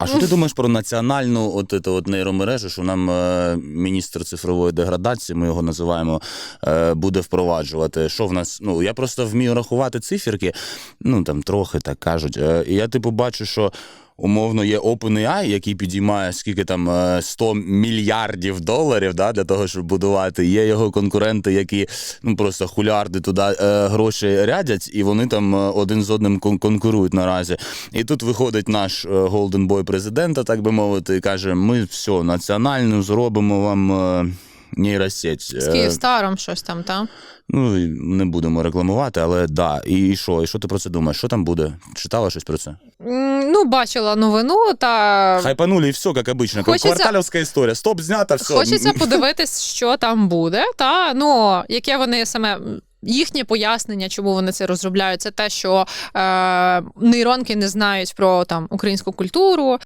А що ти думаєш про національну от, от, от нейромережу, що нам е, міністр цифрової деградації, ми його називаємо, е, буде впроваджувати? Що в нас? Ну я просто вмію рахувати циферки, ну там трохи так кажуть. Е, я типу бачу, що. Умовно, є OpenAI, який підіймає скільки там е, 100 мільярдів доларів да, для того, щоб будувати. Є його конкуренти, які ну просто хулярди туди е, гроші рядять, і вони там е, один з одним кон- конкурують наразі. І тут виходить наш голден бой президента, так би мовити, і каже: ми все національно зробимо вам. Е, Нейросеть. З Е, Київстаром щось там, та? Ну, не будемо рекламувати, але да. І що? І що ти про це думаєш? Що там буде? Читала щось про це? Ну, бачила новину, та Хайпанули і все, як обично. Хочеться- Кварталівська історія. Стоп, знята, все. хочеться подивитись, що там буде. Та ну яке вони саме. Їхнє пояснення, чому вони це розробляють, це те, що е, нейронки не знають про там українську культуру,